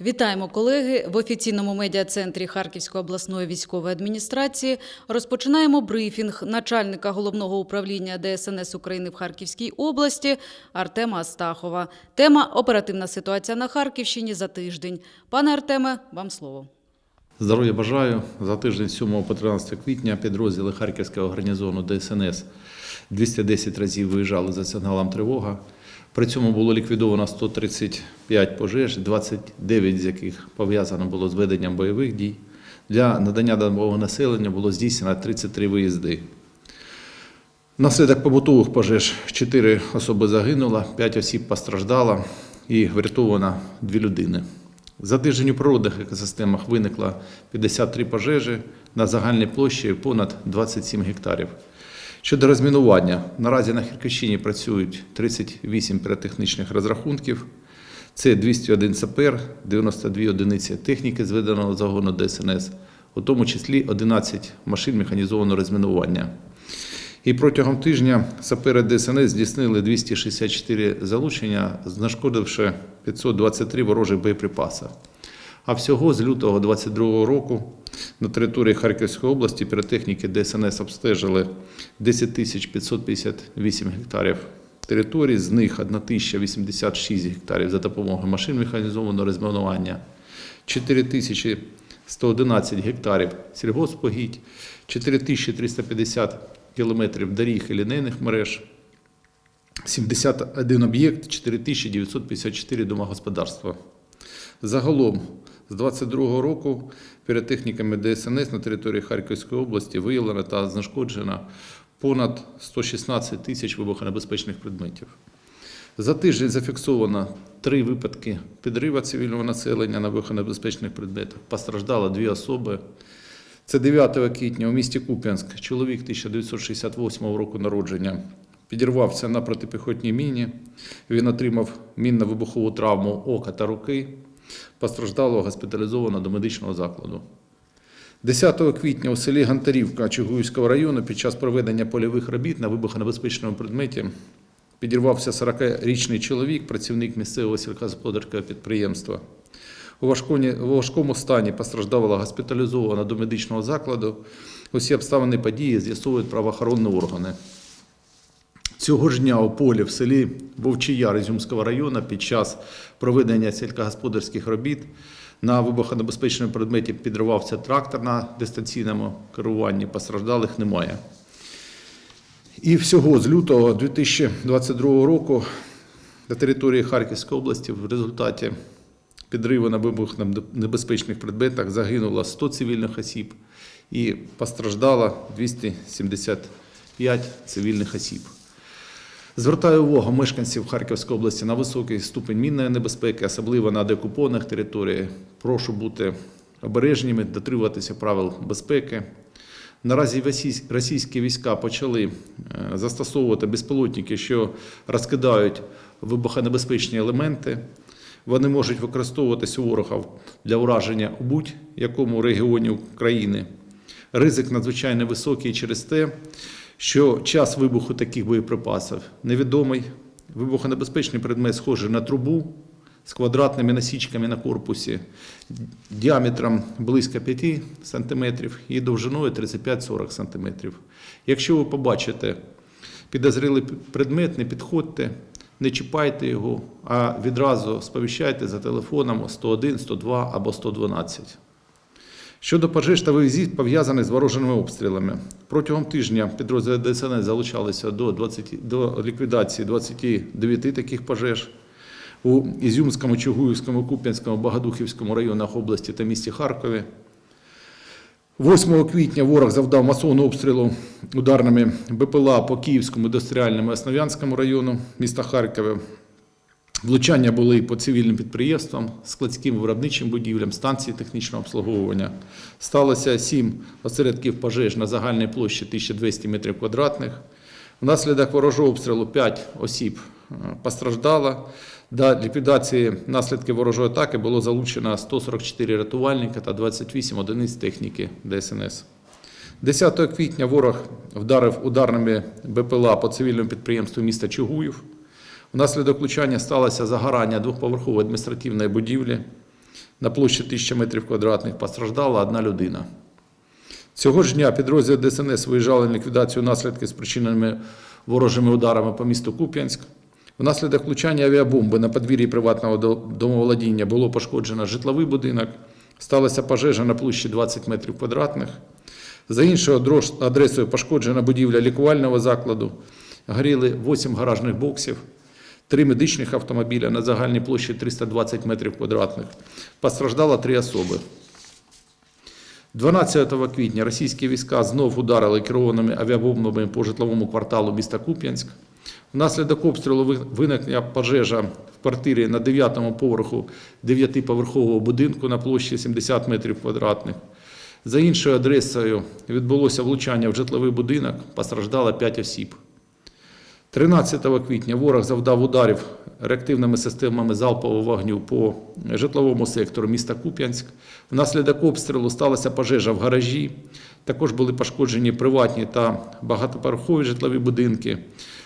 Вітаємо колеги в офіційному медіа-центрі Харківської обласної військової адміністрації. Розпочинаємо брифінг начальника головного управління ДСНС України в Харківській області Артема Астахова. Тема оперативна ситуація на Харківщині за тиждень. Пане Артеме, вам слово. Здоров'я бажаю. За тиждень 7 по 13 квітня підрозділи Харківського гарнізону ДСНС 210 разів виїжджали за сигналом тривога. При цьому було ліквідовано 135 пожеж, 29 з яких пов'язано було з веденням бойових дій. Для надання домового населення було здійснено 33 виїзди. Внаслідок побутових пожеж 4 особи загинуло, 5 осіб постраждало і врятовано 2 людини. За тиждень у природних екосистемах виникло 53 пожежі на загальній площі понад 27 гектарів. Щодо розмінування, наразі на Харківщині працюють 38 піротехнічних розрахунків. Це 201 сапер, 92 одиниці техніки зведеного загону ДСНС, у тому числі 11 машин механізованого розмінування. І протягом тижня сапери ДСНС здійснили 264 залучення, знешкодивши 523 ворожих боєприпаси. А всього з лютого 2022 року на території Харківської області піротехніки ДСНС обстежили 10 558 гектарів територій, з них 1086 гектарів за допомогою машин механізованого розмінування, 4111 гектарів сільгоспогідь, 4350 кілометрів доріг і лінейних мереж, 71 об'єкт, 4954 домогосподарства. Загалом з 22 року піротехніками ДСНС на території Харківської області виявлено та знешкоджено понад 116 тисяч вибухонебезпечних предметів. За тиждень зафіксовано три випадки підриву цивільного населення на вибухонебезпечних предметах. Постраждало дві особи. Це 9 квітня у місті Куп'янськ. Чоловік 1968 року народження підірвався на протипіхотній міні. Він отримав мінно-вибухову травму ока та руки. Постраждало госпіталізовано до медичного закладу. 10 квітня у селі Гантарівка Чугуївського району під час проведення польових робіт на вибухонебезпечному предметі підірвався 40-річний чоловік, працівник місцевого сільськогосподарського підприємства. У важкому стані постраждала госпіталізована до медичного закладу. Усі обставини події з'ясовують правоохоронні органи. Цього ж дня у полі в селі Вовчияр Ізюмського району під час проведення сільськогосподарських робіт на вибухонебезпечному предметі підривався трактор на дистанційному керуванні. Постраждалих немає. І всього з лютого 2022 року на території Харківської області в результаті підриву на вибухонебезпечних предметах загинуло 100 цивільних осіб і постраждало 275 цивільних осіб. Звертаю увагу мешканців Харківської області на високий ступень мінної небезпеки, особливо на деокупованих територіях. Прошу бути обережними, дотримуватися правил безпеки. Наразі російські війська почали е, застосовувати безпілотники, що розкидають вибухонебезпечні елементи. Вони можуть використовуватися ворога для ураження у будь-якому регіоні України. Ризик надзвичайно високий через те, що час вибуху таких боєприпасів невідомий. Вибухонебезпечний предмет схожий на трубу з квадратними насічками на корпусі, діаметром близько 5 см і довжиною 35-40 см. Якщо ви побачите підозрілий предмет, не підходьте, не чіпайте його, а відразу сповіщайте за телефоном 101, 102 або 112. Щодо пожеж та визит, пов'язаних з ворожими обстрілами. Протягом тижня підрозділи ДСНС залучалися до, 20, до ліквідації 29 таких пожеж у Ізюмському, Чугуївському, Куп'янському, Богодухівському районах області та місті Харкові. 8 квітня ворог завдав масового обстрілу ударними БПЛА по Київському індустріальному і Основ'янському району міста Харкова. Влучання були по цивільним підприємствам, складським виробничим будівлям, станції технічного обслуговування. Сталося сім осередків пожеж на загальній площі 1200 метрів квадратних. Внаслідок ворожого обстрілу 5 осіб е, постраждало. До ліквідації наслідків ворожої атаки було залучено 144 рятувальника та 28 одиниць техніки ДСНС. 10 квітня ворог вдарив ударними БПЛА по цивільному підприємству міста Чугуїв. Внаслідок влучання сталося загорання двохповерхової адміністративної будівлі. на площі 1000 метрів квадратних постраждала одна людина. Цього ж дня підрозділ ДСНС виїжджали на ліквідацію наслідків спричиненими ворожими ударами по місту Куп'янськ. Внаслідок влучання авіабомби на подвір'ї приватного домоволодіння було пошкоджено житловий будинок, сталася пожежа на площі 20 метрів квадратних. За іншою адресою пошкоджена будівля лікувального закладу, горіли 8 гаражних боксів, 3 медичних автомобіля на загальній площі 320 метрів квадратних. Постраждало 3 особи. 12 квітня російські війська знов ударили керованими авіабомбами по житловому кварталу міста Куп'янськ. Внаслідок обстрілу ви- виникла пожежа в квартирі на 9-му поверху 9-поверхового будинку на площі 70 метрів квадратних. За іншою адресою відбулося влучання в житловий будинок, постраждало 5 осіб. 13 квітня ворог завдав ударів реактивними системами залпового вогню по житловому сектору міста Куп'янськ. Внаслідок обстрілу сталася пожежа в гаражі. Також були пошкоджені приватні та багатоповерхові житлові будинки.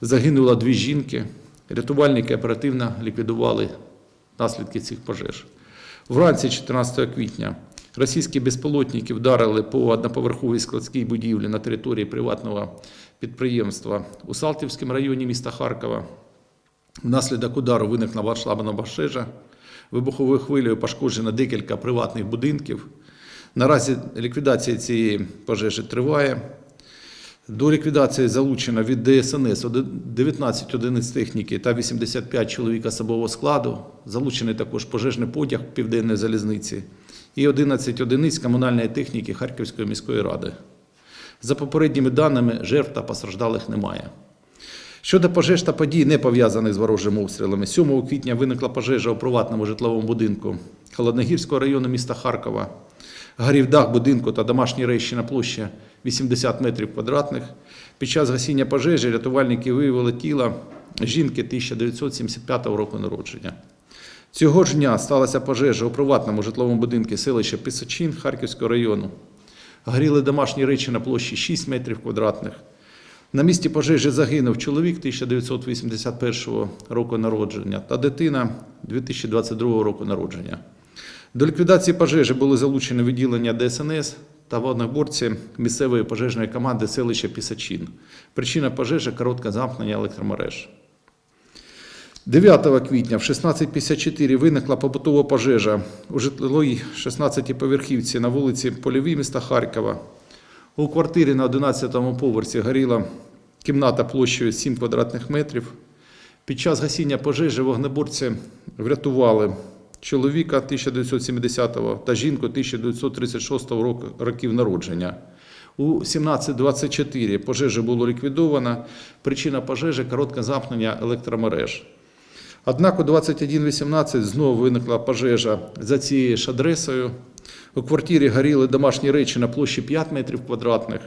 Загинуло дві жінки. Рятувальники оперативно ліквідували наслідки цих пожеж. Вранці 14 квітня російські безпілотники вдарили по одноповерховій складській будівлі на території приватного підприємства у Салтівському районі міста Харкова. Внаслідок удару виникла масштабна пожежа. Вибуховою хвилею пошкоджено декілька приватних будинків. Наразі ліквідація цієї пожежі триває. До ліквідації залучено від ДСНС 19 одиниць техніки та 85 чоловік особового складу. Залучений також пожежний потяг Південної залізниці і 11 одиниць комунальної техніки Харківської міської ради. За попередніми даними, жертв та постраждалих немає. Щодо пожеж та подій, не пов'язаних з ворожими обстрілами, 7 квітня виникла пожежа у приватному житловому будинку Холодногірського району міста Харкова. Горів дах будинку та домашні речі на площі 80 метрів квадратних. Під час гасіння пожежі рятувальники виявили тіло жінки 1975 року народження. Цього ж дня сталася пожежа у приватному житловому будинку селища Писачин Харківського району. Горіли домашні речі на площі 6 метрів квадратних. На місці пожежі загинув чоловік 1981 року народження та дитина 2022 року народження. До ліквідації пожежі були залучені відділення ДСНС та вогнеборці місцевої пожежної команди селища Пісачин. Причина пожежі коротке замкнення електромереж. 9 квітня в 16.54 виникла побутова пожежа у житловій 16-поверхівці на вулиці Польовій міста Харкова. У квартирі на 11-му поверсі горіла кімната площею 7 квадратних метрів. Під час гасіння пожежі вогнеборці врятували чоловіка 1970-го та жінку 1936 року, років народження. У 17.24 пожежа було ліквідовано. Причина пожежі коротке замкнення електромереж. Однак у 21.18 знову виникла пожежа за цією ж адресою. У квартирі горіли домашні речі на площі 5 метрів квадратних.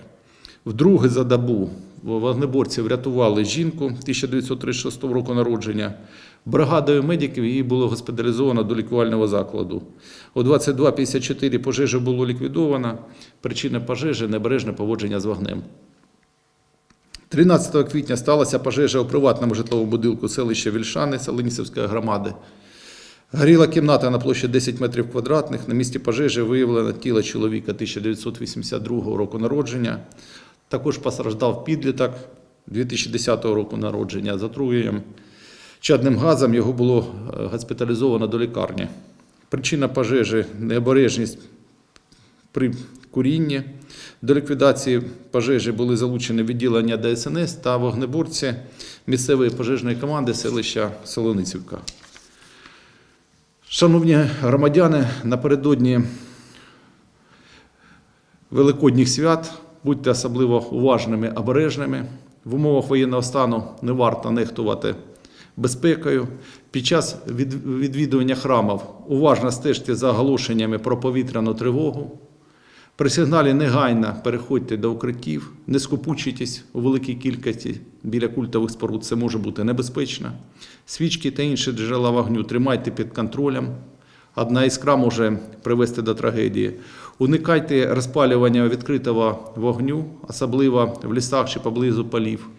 Вдруге за добу вогнеборці врятували жінку 1936 року народження. Бригадою медиків її було госпіталізовано до лікувального закладу. О 22.54 пожежа було ліквідовано. Причина пожежі небережне поводження з вогнем. 13 квітня сталася пожежа у приватному житловому будинку селища Вільшани Селенісівської громади. Горіла кімната на площі 10 метрів квадратних. На місці пожежі виявлено тіло чоловіка 1982 року народження. Також постраждав підліток 2010 року народження. За чадним газом його було е, госпіталізовано до лікарні. Причина пожежі необережність при курінні. До ліквідації пожежі були залучені відділення ДСНС та вогнеборці місцевої пожежної команди селища Солоницівка. Шановні громадяни, напередодні Великодніх свят будьте особливо уважними, обережними. В умовах воєнного стану не варто нехтувати безпекою. Під час відвідування храмів уважно стежте за оголошеннями про повітряну тривогу. При сигналі негайно переходьте до укриттів, не скупучуйтесь у великій кількості біля культових споруд, це може бути небезпечно. Свічки та інші джерела вогню тримайте під контролем. Одна іскра може привести до трагедії. Уникайте розпалювання відкритого вогню, особливо в лісах чи поблизу полів.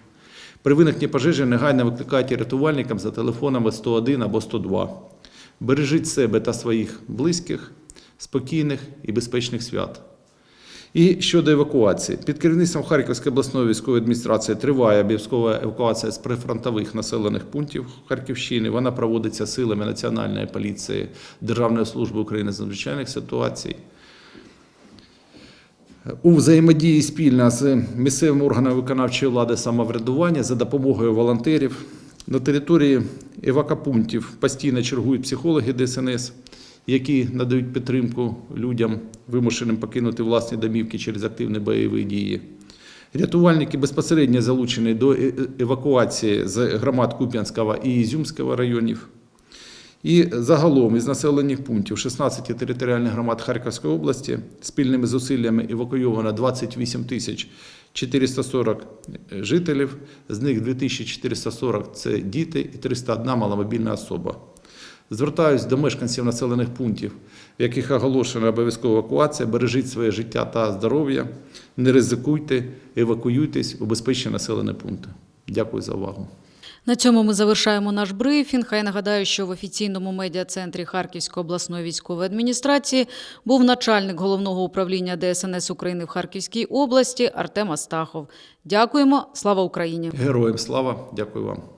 При виникненні пожежі негайно викликайте рятувальникам за телефонами 101 або 102. Бережіть себе та своїх близьких. спокійних і безпечних свят. І щодо евакуації, під керівництвом Харківської обласної військової адміністрації триває обов'язкова евакуація з прифронтових населених пунктів Харківщини. Вона проводиться силами Національної поліції Державної служби України з надзвичайних ситуацій. У взаємодії спільно з місцевими органами виконавчої влади самоврядування за допомогою волонтерів на території евакопунктів постійно чергують психологи ДСНС, які надають підтримку людям, вимушеним покинути власні домівки через активні бойові дії. Рятувальники безпосередньо залучені до е- евакуації з громад Куп'янського і Ізюмського районів. І загалом із населених пунктів 16 територіальних громад Харківської області спільними зусиллями евакуйовано 28 тисяч 440 жителів, з них 2440 – це діти і 301 маломобільна особа. Звертаюсь до мешканців населених пунктів, в яких оголошена обов'язкова евакуація. Бережіть своє життя та здоров'я, не ризикуйте, евакуюйтесь у безпечні населені пункти. Дякую за увагу. На цьому ми завершаємо наш брифінг. Хай нагадаю, що в офіційному медіа-центрі Харківської обласної військової адміністрації був начальник головного управління ДСНС України в Харківській області Артем Астахов. Дякуємо. Слава Україні! Героям слава! Дякую вам.